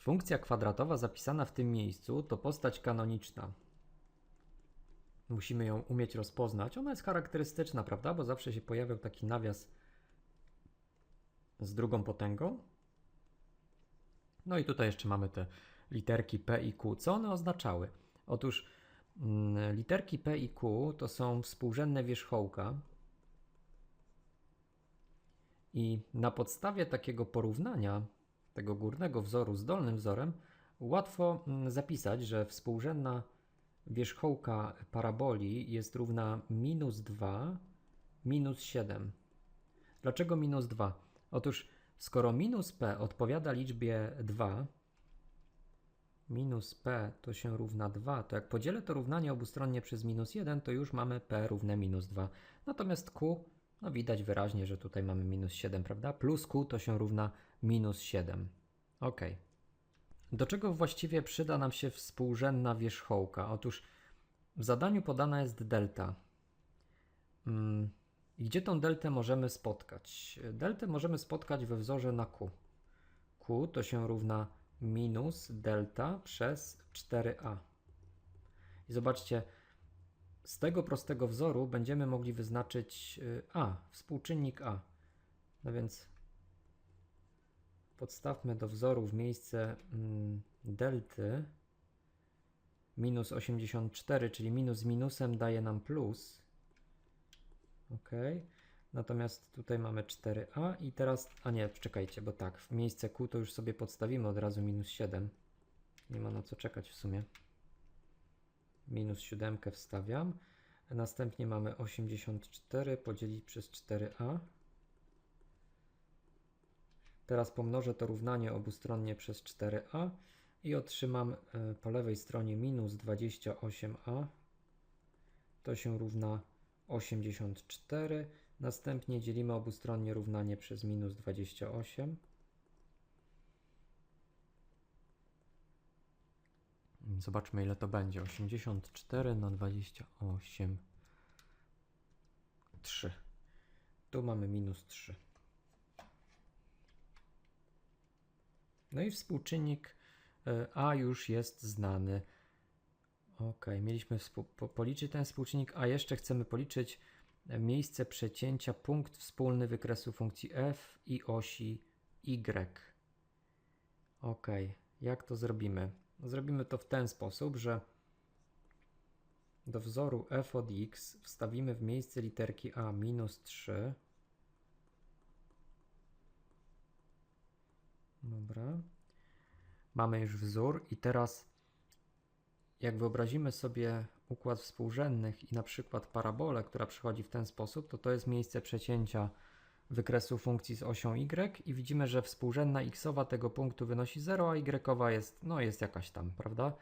Funkcja kwadratowa zapisana w tym miejscu to postać kanoniczna. Musimy ją umieć rozpoznać. Ona jest charakterystyczna, prawda? Bo zawsze się pojawiał taki nawias z drugą potęgą. No i tutaj jeszcze mamy te literki P i Q. Co one oznaczały? Otóż mm, literki P i Q to są współrzędne wierzchołka. I na podstawie takiego porównania tego górnego wzoru z dolnym wzorem łatwo mm, zapisać, że współrzędna wierzchołka paraboli jest równa minus 2 minus 7. Dlaczego minus 2? Otóż skoro minus p odpowiada liczbie 2, minus p to się równa 2, to jak podzielę to równanie obustronnie przez minus 1, to już mamy p równe minus 2. Natomiast q, no widać wyraźnie, że tutaj mamy minus 7, prawda? Plus q to się równa minus 7. Ok. Do czego właściwie przyda nam się współrzędna wierzchołka? Otóż w zadaniu podana jest delta. Mm, Gdzie tą deltę możemy spotkać? Deltę możemy spotkać we wzorze na q. q to się równa minus delta przez 4a. I zobaczcie, z tego prostego wzoru będziemy mogli wyznaczyć y, a, współczynnik a. No więc podstawmy do wzoru w miejsce mm, delty minus 84, czyli minus z minusem daje nam plus. Ok. Natomiast tutaj mamy 4a i teraz, a nie, czekajcie, bo tak, w miejsce q to już sobie podstawimy od razu minus 7. Nie ma na co czekać w sumie. Minus 7 wstawiam. Następnie mamy 84 podzielić przez 4a. Teraz pomnożę to równanie obustronnie przez 4a i otrzymam e, po lewej stronie minus 28a. To się równa 84. Następnie dzielimy obustronnie równanie przez minus 28. Zobaczmy ile to będzie. 84 na 28. 3. Tu mamy minus 3. No i współczynnik e, A już jest znany. Ok, mieliśmy po policzyć ten współczynnik, a jeszcze chcemy policzyć miejsce przecięcia punkt wspólny wykresu funkcji f i osi y. Ok, jak to zrobimy? Zrobimy to w ten sposób, że do wzoru f od x wstawimy w miejsce literki a minus 3. Dobra. Mamy już wzór i teraz jak wyobrazimy sobie układ współrzędnych i na przykład parabolę, która przychodzi w ten sposób, to to jest miejsce przecięcia wykresu funkcji z osią y i widzimy, że współrzędna xowa tego punktu wynosi 0, a y jest, no jest jakaś tam, prawda?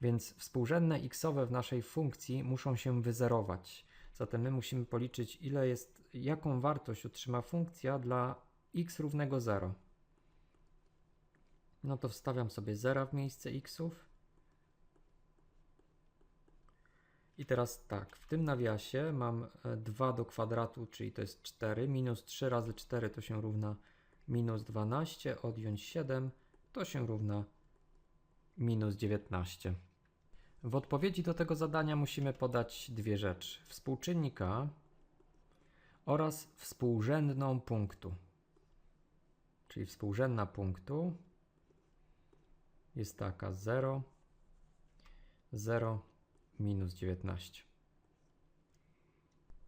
Więc współrzędne xowe w naszej funkcji muszą się wyzerować. Zatem my musimy policzyć, ile jest, jaką wartość otrzyma funkcja dla x równego 0. No to wstawiam sobie 0 w miejsce xów I teraz tak, w tym nawiasie mam 2 e, do kwadratu, czyli to jest 4, minus 3 razy 4 to się równa minus 12, odjąć 7 to się równa minus 19. W odpowiedzi do tego zadania musimy podać dwie rzeczy. Współczynnika oraz współrzędną punktu. Czyli współrzędna punktu jest taka 0, 0, minus 19.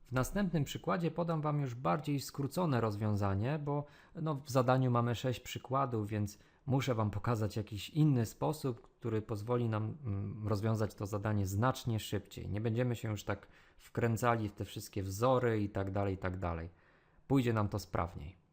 W następnym przykładzie podam Wam już bardziej skrócone rozwiązanie, bo no, w zadaniu mamy 6 przykładów, więc muszę Wam pokazać jakiś inny sposób, który pozwoli nam mm, rozwiązać to zadanie znacznie szybciej. Nie będziemy się już tak wkręcali w te wszystkie wzory i tak dalej, i tak dalej. Pójdzie nam to sprawniej.